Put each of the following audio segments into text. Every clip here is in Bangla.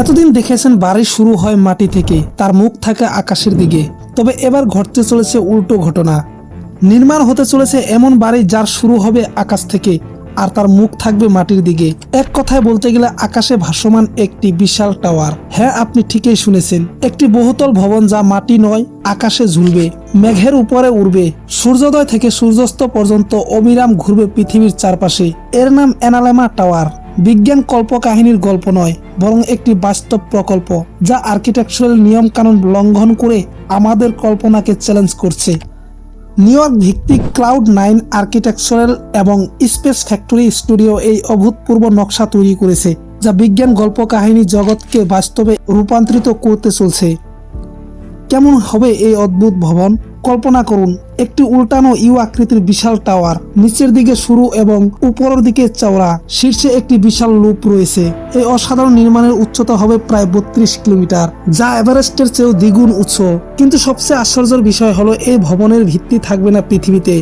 এতদিন দেখেছেন বাড়ি শুরু হয় মাটি থেকে, তার মুখ থাকে আকাশের দিকে। তবে এবার ঘটতে চলেছে উল্টো ঘটনা। নির্মাণ হতে চলেছে এমন বাড়ি যার শুরু হবে আকাশ থেকে, আর তার মুখ থাকবে মাটির দিকে। এক কথায় বলতে গেলে আকাশে ভাসমান একটি বিশাল টাওয়ার। হ্যাঁ আপনি ঠিকই শুনেছেন। একটি বহুতল ভবন যা মাটি নয়, আকাশে ঝুলবে, মেঘের উপরে উড়বে। সূর্যোদয় থেকে সূর্যাস্ত পর্যন্ত অবিরাম ঘুরবে পৃথিবীর চারপাশে। এর নাম অ্যানালেমা টাওয়ার। বিজ্ঞান কল্পকাহিনীর গল্প নয়, বরং একটি বাস্তব প্রকল্প যা আর্কিটেকচারাল নিয়মকানুন লঙ্ঘন করে আমাদের কল্পনাকে চ্যালেঞ্জ করছে। নিউ ইয়র্ক ভিত্তিক ক্লাউড নাইন আর্কিটেকচারাল এবং স্পেস ফ্যাক্টরি স্টুডিও এই অভূতপূর্ব নকশা তৈরি করেছে, যা বিজ্ঞান গল্প কাহিনী জগৎকে বাস্তবে রূপান্তরিত করতে চলছে। কেমন হবে এই অদ্ভুত ভবন? কল্পনা করুন একটি উল্টানো ইউ আকৃতির বিশাল টাওয়ার, নিচের দিকে শুরু এবং উপরের দিকে চওড়া, শীর্ষে একটি বিশাল লুপ রয়েছে। এই অসাধারণ নির্মাণের উচ্চতা হবে প্রায় বত্রিশ কিলোমিটার, যা এভারেস্টের চেয়েও দ্বিগুণ উচ্চ। কিন্তু সবচেয়ে আশ্চর্যের বিষয় হলো, এই ভবনের ভিত্তি থাকবে না পৃথিবীতে।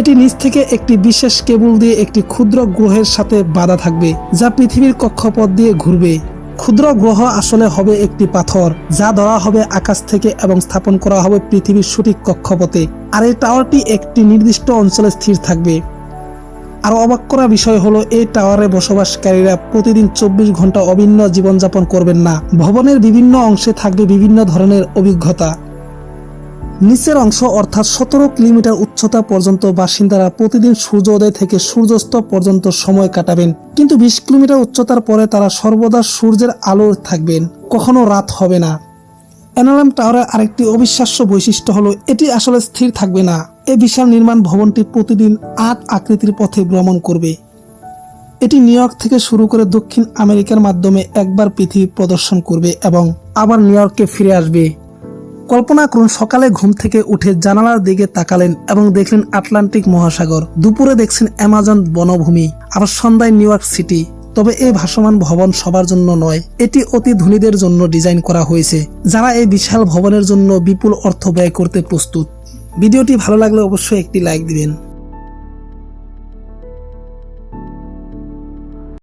এটি নিচ থেকে একটি বিশেষ কেবল দিয়ে একটি ক্ষুদ্র গ্রহের সাথে বাধা থাকবে, যা পৃথিবীর কক্ষপথ দিয়ে ঘুরবে। ক্ষুদ্র গ্রহ আসলে হবে একটি পাথর, যা ধরা হবে আকাশ থেকে এবং স্থাপন করা হবে পৃথিবীর সঠিক কক্ষপথে। আর এই টাওয়ারটি একটি নির্দিষ্ট অঞ্চলে স্থির থাকবে। আর অবাক করা বিষয় হলো, এই টাওয়ারে বসবাসকারীরা প্রতিদিন চব্বিশ ঘণ্টা অভিন্ন জীবনযাপন করবেন না। ভবনের বিভিন্ন অংশে থাকবে বিভিন্ন ধরনের অভিজ্ঞতা। নিচের অংশ অর্থাৎ সতেরো কিলোমিটার উচ্চতা পর্যন্ত বাসিন্দারা প্রতিদিন সূর্যোদয় থেকে সূর্যাস্ত পর্যন্ত সময় কাটাবেন। কিন্তু বিশ কিলোমিটার উচ্চতার পরে তারা সর্বদা সূর্যের আলো থাকবেন। কখনো রাত হবে না। অ্যানালাম টাওয়ারের আরেকটি অবিশ্বাস্য বৈশিষ্ট্য হলো, এটি আসলে স্থির থাকবে না। এই বিশাল নির্মাণ ভবনটি প্রতিদিন আট আকৃতির পথে ভ্রমণ করবে। এটি নিউ ইয়র্ক থেকে শুরু করে দক্ষিণ আমেরিকার মাধ্যমে একবার পৃথিবী প্রদর্শন করবে এবং আবার নিউ ইয়র্কে ফিরে আসবে। কল্পনা করুন, সকালে ঘুম থেকে উঠে জানালার দিকে তাকালেন এবং দেখলেন আটলান্টিক মহাসাগর। দুপুরে দেখছেন অ্যামাজন বনভূমি, আবার সন্ধ্যায় নিউ ইয়র্ক সিটি। তবে এই ভাসমান ভবন সবার জন্য নয়, এটি অতি ধনীদের জন্য ডিজাইন করা হয়েছে, যারা এই বিশাল ভবনের জন্য বিপুল অর্থ ব্যয় করতে প্রস্তুত। ভিডিওটি ভালো লাগলে অবশ্যই একটি লাইক দিবেন।